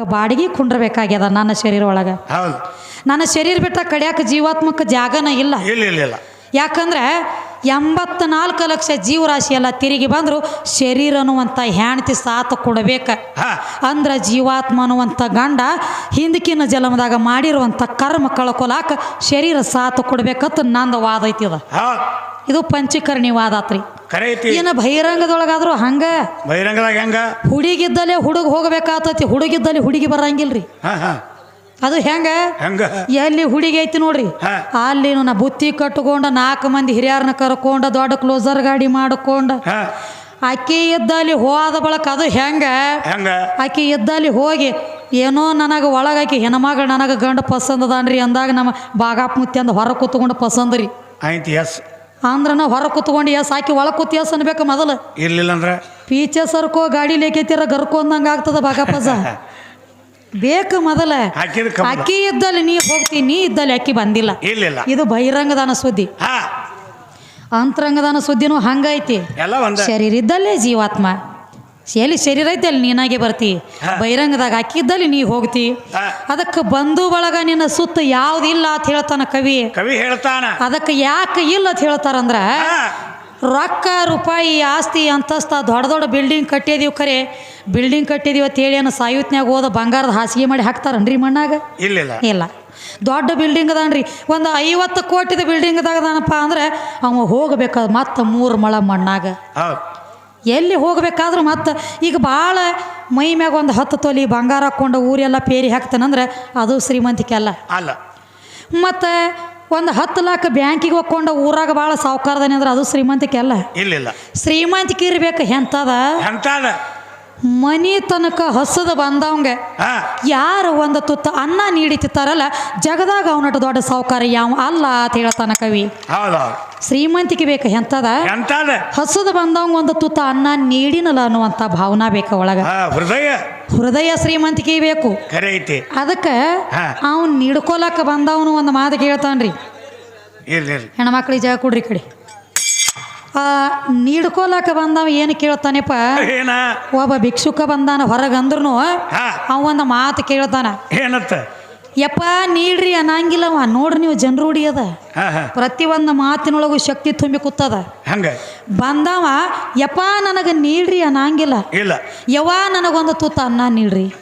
ಬಾಡಿಗೆ ಕುಂಡ್ರಬೇಕಾಗ್ಯದ ನನ್ನ ಶರೀರ ಒಳಗೆ. ಹೌದು. ನನ್ನ ಶರೀರ ಬಿಟ್ಟ ಕಡಿಯಾಕ ಜೀವಾತ್ಮಕ ಜಾಗನ ಇಲ್ಲ. ಇಲ್ಲ ಇಲ್ಲ ಇಲ್ಲ. ಯಾಕಂದ್ರೆ ಎಂಬತ್ನಾಲ್ಕು ಲಕ್ಷ ಜೀವರಾಶಿ ಎಲ್ಲ ತಿರುಗಿ ಬಂದ್ರು ಶರೀರ ಅನ್ನುವಂಥ ಹೆಂಡತಿ ಸಾಥ್ ಕೊಡಬೇಕ. ಅಂದ್ರ ಜೀವಾತ್ಮ ಅನ್ನುವಂಥ ಗಂಡ ಹಿಂದಕಿನ ಜನ್ಮದಾಗ ಮಾಡಿರುವಂಥ ಕರ್ಮ ಕಳ್ಕೊಲಾಕ ಶರೀರ ಸಾಥ್ ಕೊಡ್ಬೇಕಂತ ನಂದು ವಾದ ಐತಿ ಇದು ಪಂಚಕರ್ಣಿ ವಾದ ಆತ್ರಿ. ಐತಿ. ಇನ್ನು ಬಹಿರಂಗದೊಳಗಾದ್ರೂ ಹಂಗ ಬಹಿರಂಗದಾಗ ಹೆಂಗ? ಹುಡುಗಿದ್ದಲ್ಲೇ ಹುಡುಗ ಹೋಗಬೇಕಾತತಿ ಹುಡುಗಿದ್ದಲ್ಲಿ ಹುಡುಗಿ ಬರಂಗಿಲ್ರಿ. ಹಾ ಹಾ. ಅದು ಹೆಂಗ? ಹೆಂಗ? ಎಲ್ಲಿ ಹುಡುಗಿ ಐತಿ ನೋಡ್ರಿ. ಅಲ್ಲಿ ನಾ ಬುತ್ತಿ ಕಟ್ಕೊಂಡ ನಾಲ್ಕು ಮಂದಿ ಹಿರಿಯರನ್ನ ಕರ್ಕೊಂಡ ದೊಡ್ಡ ಕ್ಲೋಸರ್ ಗಾಡಿ ಮಾಡ್ಕೊಂಡ ಅಕ್ಕಿ ಇದ್ದಲ್ಲಿ ಹೋದ ಬಳಕ ಅದು ಹೆಂಗ? ಹೆಂಗ? ಅಕ್ಕಿ ಇದ್ದಲ್ಲಿ ಹೋಗಿ ಏನೋ ನನಗೆ ಒಳಗಾಕಿ ಹೆಣ್ಮಗಳು ನನಗೆ ಗಂಡ ಪಸಂದ್ ಅದಾನ್ರಿ ಅಂದಾಗ ನಮ್ಮ ಬಾಗಾಪ್ ಮುತ್ತಿ ಅಂದ ಹೊರ ಕೂತ್ಕೊಂಡು ಪಸಂದ್ರಿ. ಆಯ್ತು ಎಸ್. ಅಂದ್ರೆ ನಾವು ಹೊರ ಕೂತ್ಕೊಂಡು ಎಸ್ ಹಾಕಿ ಒಳಗೆ ಕೂತ್ ಎಸ್ ಅನ್ಬೇಕು ಮೊದಲು? ಇರ್ಲಿಲ್ಲ ಅಂದ್ರೆ ಪೀಚೆ ಸರ್ಕೋ ಗಾಡಿ ಲೇಕೈತಿರ ಗರ್ಕೋ ಅಂದಂಗೆ ಆಗ್ತದ ಬಾಗಪ್ಪಜ ಬೇಕು ಮೊದಲ. ಹಾಕಿದ ಅಕ್ಕಿ ಇದ್ದಲ್ಲಿ ನೀ ಹೋಗ್ತಿ ನೀ ಇದ್ದಲ್ಲಿ ಅಕ್ಕಿ ಬಂದಿಲ್ಲ. ಇರ್ಲಿಲ್ಲ ಇದು ಬಹಿರಂಗದಾನ ಸುದ್ದಿ. ಹಾ. ಅಂತರಂಗದಾನ ಸುದ್ದಿನೂ ಹಂಗೈತಿ. ಎಲ್ಲ ಒಂದ. ಶರೀರ ಇದ್ದಲ್ಲೇ ಜೀವಾತ್ಮ. ಎಲ್ಲಿ ಶರೀರ ಐತೆ ಅಲ್ಲಿ ನೀನಾಗೆ ಬರ್ತಿ. ಬಹಿರಂಗದಾಗ ಹಾಕಿದ್ದಲ್ಲಿ ನೀ ಹೋಗ್ತಿ. ಅದಕ್ಕೆ ಬಂಧು ಬಳಗ ನಿನ್ನ ಸುತ್ತ ಯಾವುದಿಲ್ಲ ಅಂತ ಹೇಳ್ತಾನ ಕವಿ. ಕವಿ ಹೇಳ್ತಾನ. ಅದಕ್ಕೆ ಯಾಕೆ ಇಲ್ಲ ಅಂತ ಹೇಳ್ತಾರಂದ್ರ ರೊಕ್ಕ ರೂಪಾಯಿ ಆಸ್ತಿ ಅಂತಸ್ತ ದೊಡ್ಡ ದೊಡ್ಡ ಬಿಲ್ಡಿಂಗ್ ಕಟ್ಟಿದೀವಿ ಖರೆ ಬಿಲ್ಡಿಂಗ್ ಕಟ್ಟಿದೀವಿ ಅಂತ ಹೇಳಿ ಅನ್ನೋ ಸಾಯುತ್ನ್ಯಾಗ ಹೋದ ಬಂಗಾರದ ಹಾಸಿಗೆ ಮಾಡಿ ಹಾಕ್ತಾರನ್ರಿ ಮಣ್ಣಾಗ? ಇಲ್ಲ ಇಲ್ಲ. ದೊಡ್ಡ ಬಿಲ್ಡಿಂಗ್ ಅದಾನ್ರಿ. ಒಂದು ಐವತ್ತು ಕೋಟಿದ ಬಿಲ್ಡಿಂಗ್ ಅದಾನಪ್ಪ ಅಂದ್ರೆ ಅವ ಹೋಗ್ಬೇಕಾದ ಮತ್ತೆ ಮೂರು ಮಳ ಮಣ್ಣಾಗ. ಎಲ್ಲಿ ಹೋಗಬೇಕಾದ್ರೂ ಮತ್ತು ಈಗ ಭಾಳ ಮೈ ಮ್ಯಾಗ ಒಂದು ಹತ್ತು ತೊಲಿ ಬಂಗಾರ ಹಾಕ್ಕೊಂಡು ಊರೆಲ್ಲ ಪೇರಿ ಹಾಕ್ತಾನಂದ್ರೆ ಅದು ಶ್ರೀಮಂತಿಕೆ ಅಲ್ಲ. ಅಲ್ಲ ಮತ್ತು ಒಂದು ಹತ್ತು ಲಕ್ಷ ಬ್ಯಾಂಕಿಗೆ ಹೋಗ್ಕೊಂಡು ಊರಾಗ ಭಾಳ ಸಾವುಕಾರದಾನೆ ಅಂದ್ರೆ ಅದು ಶ್ರೀಮಂತಿಕೆ ಅಲ್ಲ ಇಲ್ಲ. ಶ್ರೀಮಂತಿಕೆ ಇರ್ಬೇಕು ಎಂಥದ ಎಂತಾದ? ಮನಿ ತನಕ ಹಸದ ಬಂದವಂಗ. ಯಾರು ಒಂದು ತುತ್ತ ಅನ್ನ ನೀಡಿತಿತ್ತಾರಲ್ಲ ಜಗದಾಗ ಅವನಟ ದೊಡ್ಡ ಸಾವುಕಾರ ಯಾವ ಅಲ್ಲ ಅಂತ ಹೇಳ್ತಾನ ಕವಿ. ಶ್ರೀಮಂತಿಕೆ ಬೇಕು ಎಂತದ? ಹಸದ ಬಂದವಂಗ ಒಂದು ತುತ್ತ ಅನ್ನ ನೀಡಿನಲ್ಲ ಅನ್ನುವಂತ ಭಾವನಾ ಬೇಕು ಒಳಗ. ಹೃದಯ. ಹೃದಯ ಶ್ರೀಮಂತಿಕೆ ಬೇಕು. ಅದಕ್ಕೆ ಅವನು ನೀಡ್ಕೊಲಕ್ಕ ಬಂದವನು ಒಂದು ಮಾತು ಕೇಳ್ತಾನ್ರಿ. ಹೆಣ್ಮಕ್ಳಿಗೆ ಜಾಗ ಕೊಡ್ರಿ ಕಡೆ. ಆ ನೀಡ್ಕೊಲಕ ಬಂದವ ಏನು ಕೇಳ್ತಾನೆಪ್ಪ? ಏನ? ಒಬ್ಬ ಭಿಕ್ಷುಕ ಬಂದಾನ ಹೊರಗಂದ್ರೂ ಅವ ಒಂದು ಮಾತು ಕೇಳ್ತಾನ. ಏನತ್ತ ಯಪ್ಪ ನೀಡ್ರಿ ಅನ್ನಂಗಿಲ್ಲವ ನೋಡ್ರಿ ನೀವು ಜನರು ಅದ. ಪ್ರತಿ ಒಂದು ಪ್ರತಿಯೊಂದು ಮಾತಿನೊಳಗೂ ಶಕ್ತಿ ತುಂಬಿ ಕೂತದ. ಹಂಗ. ಬಂದವ ಯಪ್ಪ ನನಗೆ ನೀಡ್ರಿ ಅನ್ನಂಗಿಲ್ಲ. ಇಲ್ಲ. ಯವ್ವ ನನಗೊಂದು ತುತ್ತ ಅನ್ನ ನೀಡ್ರಿ.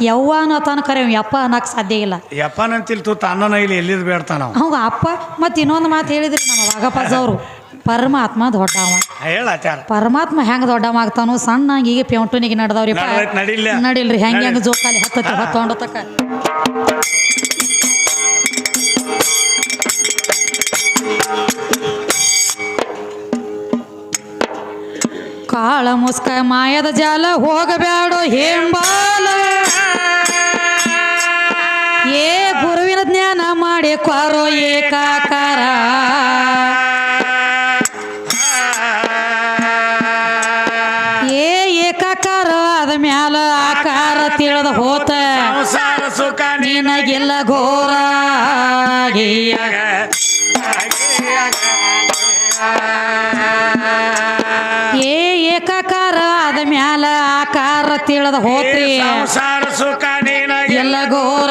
ಯವ್ವ ಅನ್ನೋ ತನಕ ಕರೆ ಯಪ್ಪ ಅನ್ನಕ್ಕೆ ಸಾಧ್ಯ ಇಲ್ಲ. ಯಪ್ಪನಂತಿಲ್ ತೂತ ಅನ್ನನ ಇಲ್ಲಿ ಎಲ್ಲಿದ್ ಬೇಡ್ತಾನ ಅವಾಗ ಅಪ್ಪ ಮತ್ತೆ ಇನ್ನೊಂದು ಮಾತು ಹೇಳಿದ್ರಿ ನಮ್ಮ ವಾಗಪ್ಪಜ್ ಅವರು. ಪರಮಾತ್ಮ ದೊಡ್ಡವ. ಪರಮಾತ್ಮ ಹೆಂಗೆ ದೊಡ್ಡವ ಆಗ್ತಾನು ಸಣ್ಣ ಹೀಗೆ ಪೆಂಟುನಿಗೆ ನಡೆದವ್ರಿ ನಡಿಲ್ಲ. ನಡಿಲ್ರಿ ಹೆಂಗೆ ಹೆಂಗೆ ಜೋಕಾಲಿ ಹತ್ತತಿ ಹತ್ತೊಂಡ ಕಾಳ ಮುಸ್ಕ ಮಾಯದ ಜಾಲ ಹೋಗಬ್ಯಾಡೋ ಹೇಂಬಾಲ ಏ ಗುರುವಿನ ಜ್ಞಾನ ಮಾಡಿ ಕ್ವಾರೋ ಏಕಾಕಾರ. ಆಕಾರ ತಿಳಿದ ಹೋತ. ಸಂಸಾರ ಸುಖ ನಿನಗೆಲ್ಲ ಘೋರ. ಏ ಏಕಾಕಾರ ಆದ ಮ್ಯಾಲ ಆಕಾರ ತಿಳದ ಹೋತ್ರಿ. ಸಂಸಾರ ಸುಖ ನಿನಗಿಲ್ಲ ಘೋರ.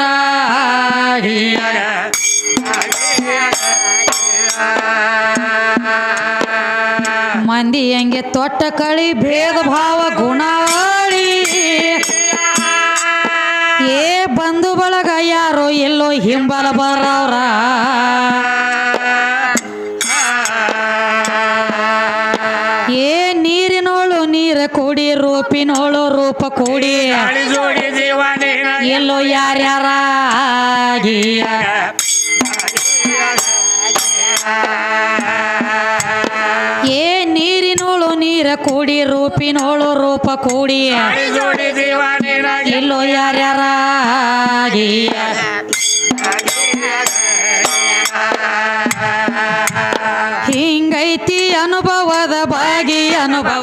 ಮಂದಿ ಹಂಗೆ ತೊಟ್ಟ ಕಳಿ ಭೇದ ಭಾವ ಗುಣವಾಳಿ ಬಂಧು ಬಳಗ ಯಾರೋ ಎಲ್ಲೋ ಹಿಂಬಲ ಬರವ್ರ. ಏ ನೀರಿನೋಳು ನೀರ ಕೂಡಿ, ರೂಪಿನೋಳು ರೂಪ ಕೂಡಿ. ಎಲ್ಲೋ ಯಾರ್ಯಾರಾಗಿ ಏ ನೀರಿನೋಳು ನೀರ ಕೂಡಿ ರೂಪಿನೋಳು ರೂಪ ಕೂಡಿ. ಇಲ್ಲೋ ಯಾರ್ಯಾರಾಗಿ. ಹಿಂಗೈತಿ ಅನುಭವದ ಬಾಗಿ ಅನುಭವ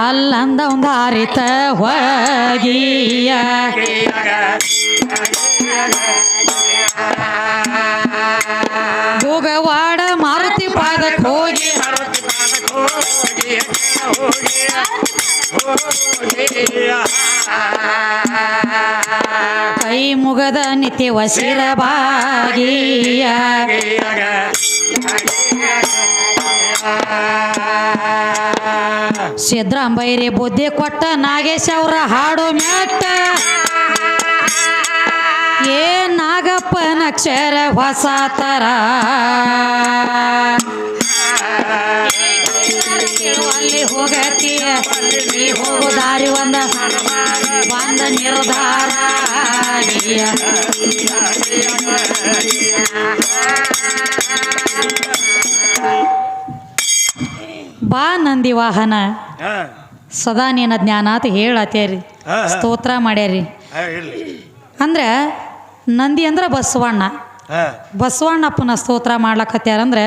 ಅಲ್ಲಂದ ಒಂದು ಹಾರಿತ ಹೋಗಿಯ. ಭೋಗವಾಡ ಮಾರುತಿ ಪಾದಕ್ಕೆ ಹೋಗಿ ಕೈ ಮುಗದ ನಿತ್ಯ ವಸಿರ ಬಾಗಿಯ ಸಿದ್ರಾಂಬೈರಿ ಬುದ್ಧಿ ಕೊಟ್ಟ ನಾಗೇಶ್ ಅವರ ಹಾಡು ಮ್ಯಾಟ ಏ ನಾಗಪ್ಪ ನಕ್ಷರ ಹೊಸ ತರ ಅಲ್ಲಿ ಹೋಗತಿಯ? ನೀ ಹೋಗೋ ದಾರಿ ಒಂದ ಬಂದ ನಿರ್ಧಾರ. ಬಾ ನಂದಿ ವಾಹನ. ಸದಾ ನಿನ್ನ ಜ್ಞಾನ ಅಂತ ಹೇಳತ್ತೇರಿ. ಸ್ತೋತ್ರ ಮಾಡ್ಯಾರಿ. ಅಂದ್ರೆ ನಂದಿ ಅಂದ್ರೆ ಬಸವಣ್ಣ. ಬಸವಣ್ಣಪ್ಪನ ಸ್ತೋತ್ರ ಮಾಡ್ಲಕತ್ಯಾರಂದ್ರೆ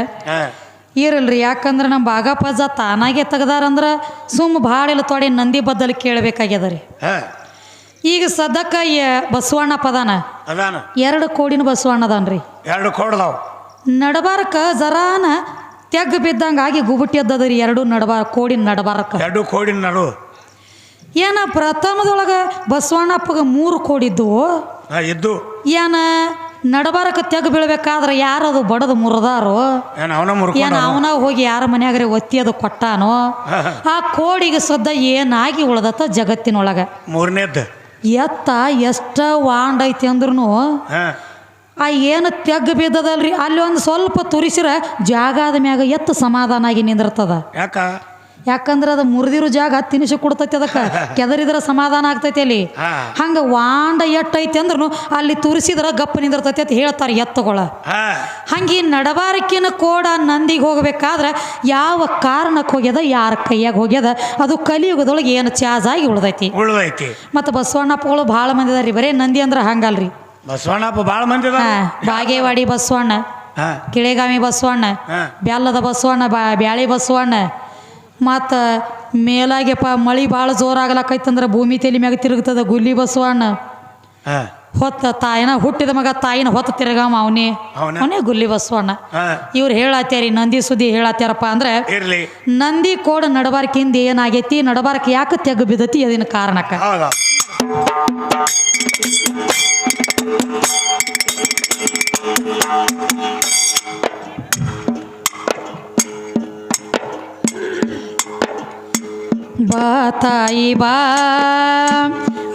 ಇರಲ್ರಿ ಯಾಕಂದ್ರೆ ನಮ್ಮ ಬಾಗಪ್ಪಜ್ಜ ತಾನಾಗೆ ತೆಗ್ದಾರಂದ್ರೆ ಸುಮ್ಮ ಭಾಳ ಇಲ್ಲ ತೊಡೆ ನಂದಿ ಬದ್ದಲು ಕೇಳಬೇಕಾಗ್ಯದ ರೀ ಈಗ ಸದಕ್ಕ ಬಸವಣ್ಣ ಪದಾನ ಎರಡು ಕೋಡಿನ ಬಸವಣ್ಣ ಅದಾನ್ರಿ. ಎರಡು ಕೊಡ್ದಾವ್ ನಡಬಾರಕ ಜರಾನ ತೆಗ್ ಬಿದ್ದಂಗೆ ಆಗಿ ಗುಬುಟಿ ಎದ್ದದ್ರಿ ಎರಡು ನಡಬಾರ ಕೋಡಿನ ನಡಬಾರಕ. ಎರಡು ಕೋಡಿನ ನಡು. ಏನ ಪ್ರಥಮದೊಳಗೆ ಬಸವಣ್ಣಪ್ಪಗೆ ಮೂರು ಕೋಡಿದ್ದು ಇದ್ದು ಏನ ನಡಬಾರಕ ತೆಗ್ ಬೀಳ್ಬೇಕಾದ್ರೆ ಯಾರದು ಬಡದು ಮುರಿದಾರೋ? ಏನು ಅವನ ಹೋಗಿ ಯಾರ ಮನೆಯಾಗ್ರೆ ಒತ್ತಿ ಅದು ಕೊಟ್ಟಾನೋ? ಆ ಕೋಡಿಗೆ ಸದ್ದ ಏನಾಗಿ ಉಳ್ದತ್ತ ಜಗತ್ತಿನೊಳಗ? ಮೂರನೇದ್ದು ಎತ್ತ ಎಷ್ಟ ವಾಂಡ್ ಐತಿ ಅಂದ್ರೂ ಆ ಏನು ತೆಗ್ ಬಿದ್ದದಲ್ರಿ? ಅಲ್ಲಿ ಒಂದು ಸ್ವಲ್ಪ ತುರಿಸಿರ ಜಾಗದ ಮ್ಯಾಗ ಎತ್ತ ಸಮಾಧಾನ ಆಗಿ ನಿಂದಿರ್ತದ. ಯಾಕ? ಯಾಕಂದ್ರೆ ಅದು ಮುರಿದಿರೋ ಜಾಗ ತಿನಿಸಿ ಕೊಡ್ತೈತಿ ಅದಕ್ಕೆ. ಕೆದರಿದ್ರೆ ಸಮಾಧಾನ ಆಗ್ತೈತಿ ಅಲ್ಲಿ. ಹಂಗೆ ವಾಂಡ ಎಟ್ಟೈತಿ ಅಂದ್ರೂ ಅಲ್ಲಿ ತುರಿಸಿದ್ರೆ ಗಪ್ಪ ನಿಂದಿರ್ತೈತಿ ಅಂತ ಹೇಳ್ತಾರೆ ಎತ್ತುಗಳ. ಹಂಗೆ ನಡಬಾರಕಿನ ಕೋಡ ನಂದಿಗೆ ಹೋಗ್ಬೇಕಾದ್ರೆ ಯಾವ ಕಾರಣಕ್ಕೆ ಹೋಗ್ಯದ ಯಾರ ಕೈಯಾಗ ಹೋಗ್ಯದ ಅದು ಕಲಿಯುಗದೊಳಗೆ ಏನು ಚಾಜ್ ಆಗಿ ಉಳ್ದೈತಿ. ಉಳ್ದೈತಿ. ಮತ್ತು ಬಸವಣ್ಣಪ್ಪಗಳು ಭಾಳ ಮಂದಿ ಅದಾರಿ ಬರೇ ನಂದಿ ಅಂದ್ರೆ ಹಂಗಲ್ರಿ. ಬಸವಣ್ಣಪ್ಪ ಭಾಳ ಮಂದಿ ಬಾಗೇವಾಡಿ ಬಸವಣ್ಣ ಕಿಳೆಗಾಮಿ ಬಸವಣ್ಣ ಬ್ಯಾಲದ ಬಸವಣ್ಣ ಬ್ಯಾಳಿ ಬಸವಣ್ಣ ಮತ್ತು ಮೇಲಾಗ್ಯಪ್ಪ ಮಳೆ ಭಾಳ ಜೋರಾಗಲಕ್ಕೈತಂದ್ರೆ ಭೂಮಿ ತಲೆ ಮ್ಯಾಗ ತಿರುಗ್ತದ ಗುಲ್ಲಿ ಬಸವಣ್ಣ. ಹೊತ್ತ ತಾಯಿನ ಹುಟ್ಟಿದ ಮಗ ತಾಯಿನ ಹೊತ್ತ ತಿರುಗಾಮ ಅವನೇ. ಅವ್ನ? ಗುಲ್ಲಿ ಬಸವಣ್ಣ. ಇವ್ರು ಹೇಳತ್ಯಾರಿ ನಂದಿ ಸುದ್ದಿ ಹೇಳತ್ಯಾರಪ್ಪ ಅಂದ್ರೆ ನಂದಿ ಕೋಡ ನಡಬಾರ್ಕಿಂದ ಏನಾಗೈತಿ ನಡಬಾರ್ಕ ಯಾಕೆ ತೆಗ್ಗು ಬಿದ್ದತಿ ಅದಿನ ಕಾರಣಕ್ಕ. ಬಾ ತಾಯಿ ಬಾ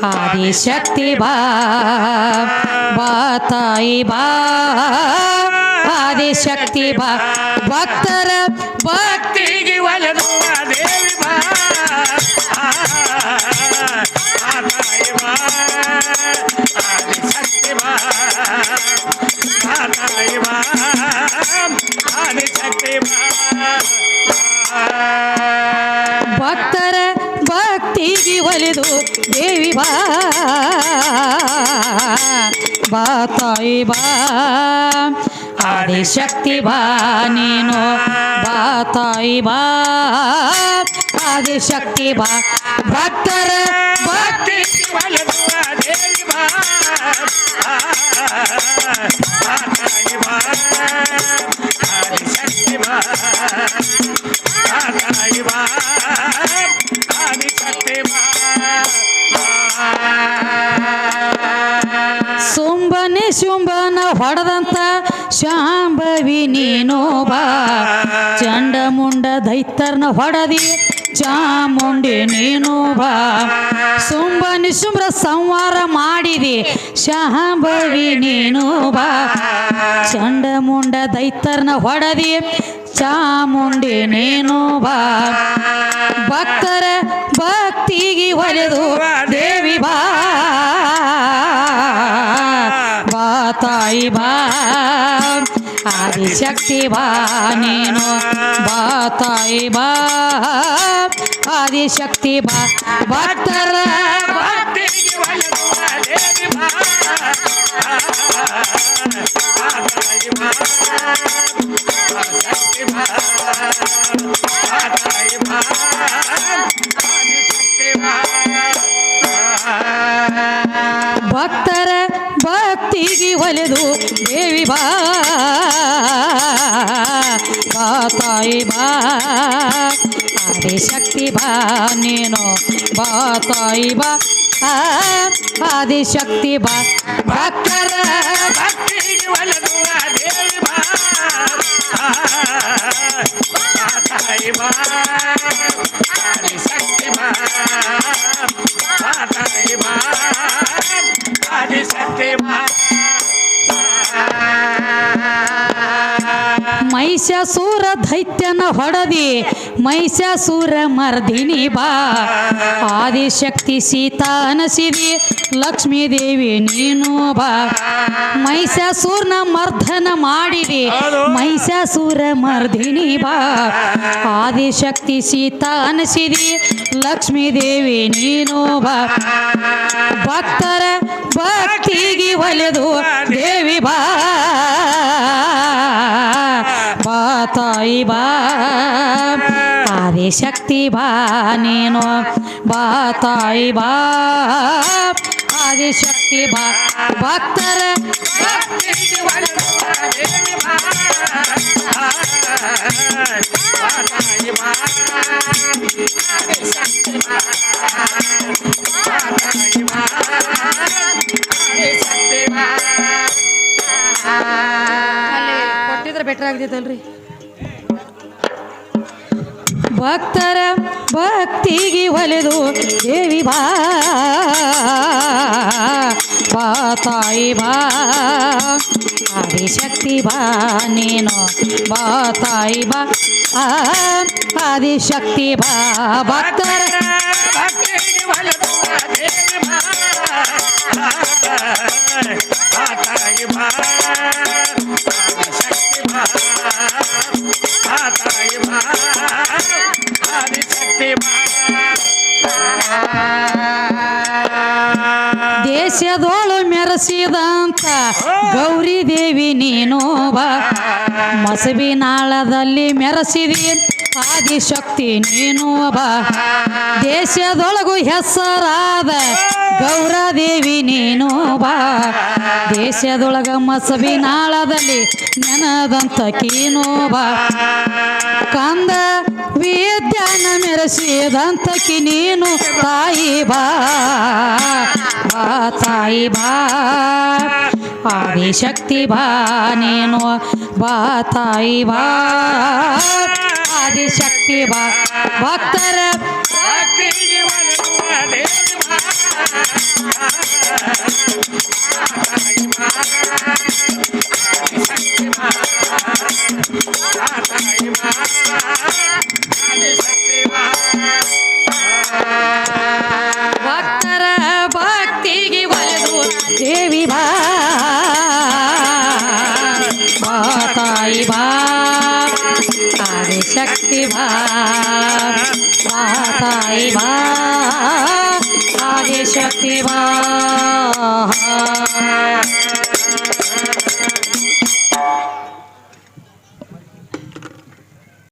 ಆದಿಶಕ್ತಿ ಬಾ ಬಾ ತಾಯಿ ಬಾ ಆದಿಶಕ್ತಿ ಬಾ. ಭಕ್ತರ ಭಕ್ತಿ ಭಕ್ತಿಗೆ ತಾಯಿ ಬಾ ಆದಿಶಕ್ತಿ ಬಾ ನೀನು. ಬಾ ತಾಯಿ ಬಾ ಆದಿಶಕ್ತಿ ಬಾ. ಭಕ್ತರ ಭಕ್ತಿ ದೇವಿ ಬಾ ಆದಿಶಕ್ತಿ ಬಾ ಆದಿಶಕ್ತಿ ಬಾ. ಶುಂಭನ ಹೊಡೆದಂತ ಶಾಂಭವಿ ನೀನು ಬಾ. ಚಂಡ ಮುಂಡ ದೈತರ್ನ ಹೊಡೆದಿ, ಚಾಮುಂಡಿ ನೀನು ಬಾ. ಸುಂಬ ನಿಶುಂಬ್ರ ಸಂವಾರ ಮಾಡಿದಿ, ಶಾಂಭವಿ ನೀನು ಬಾ. ಚಂಡ ಮುಂಡ ದೈತರ್ನ ಹೊಡೆದಿ, ಚಾಮುಂಡಿ ನೀನು ಬಾ. ಭಕ್ತರ ಭಕ್ತಿಗೆ ಒಲೆದು ತಾಯಿ ಬಾ. ಆದಿಶಕ್ತಿ ಬಾ ನೀನು ಬಾ. ತಾಯಿ ಬಾ. ಆದಿಶಕ್ತಿ ಬಾ. ಭಕ್ತರ ಬಾ ತಾಯಿ ಬಾ. ಭಕ್ತರ ಬಾ. ಮಹಿಷಾಸೂರ ದೈತ್ಯನ ಹೊಡೆದಿ. ಮಹಿಷಾಸೂರ ಮರ್ದಿನಿ ಬಾ. ಆದಿಶಕ್ತಿ ಸೀತಾ ಅನಸಿದಿ ಲಕ್ಷ್ಮೀ ದೇವಿ ನೀನು ಬಾ. ಮಹಿಷಾಸುರನ ಮರ್ದನ ಮಾಡಿರಿ ಮೈಸಾಸುರ ಮರ್ದಿನಿ ಬಾ. ಆದಿಶಕ್ತಿ ಸೀತಾ ಅನಸಿದಿ ಲಕ್ಷ್ಮೀ ದೇವಿ ನೀನು ಬಾ. ಭಕ್ತರ ಭಕ್ತಿಗೆ ಒಲೆದು ದೇವಿ ಬಾ. ಬಾ ತಾಯಿ ಬಾ. ಆದಿಶಕ್ತಿ ಬಾ ನೀನು. ಬಾ ತಾಯಿ ಬಾ. ಆದಿಶಕ್ತಿ ಬಾ. ಭಕ್ತರ ಕೊಟ್ಟಿದ್ರೆ ಬೆಟ್ರ್ ದೇವಿ ಭಕ್ತರ ಭಕ್ತಿಗೆ ಒಲೆದು ದೇವಿ ಬಾ ಬಾ ತಾಯಿ ಬಾ, ಆದಿಶಕ್ತಿ ಬಾ ನೀನು, ಬಾ ತಾಯಿ ಬಾ ಆದಿ ಆದಿಶಕ್ತಿ ಬಾ. ಭಕ್ತರ ಮಸಬಿ ನಾಳದಲ್ಲಿ ಮೆರೆಸಿದಿ ಆದಿಶಕ್ತಿ ನೀನು ಬಾ ದೇಶದೊಳಗು ಹೆಸರಾದ ಗೌರದೇವಿ ನೀನು ಬಾ ದೇಶದೊಳಗ ಮಸಬಿ ನಾಳದಲ್ಲಿ ನೆನದಂತ ಬಾ ಕಂದ ವಿದ್ಯಾನ ಮೆರೆಸಿದಂತಕಿ ನೀನು ತಾಯಿ ಬಾ. ಬಾ ತಾಯಿ ಬಾ. ಆದಿಶಕ್ತಿ ಬಾ ನೀನು ಬಾ ತಾಯಿ ಬಾ ಆದಿಶಕ್ತಿ ಬಾ ಭಕ್ತರ ಸಾಯಿಬಾ ಆದಿಶಕ್ತಿವಾ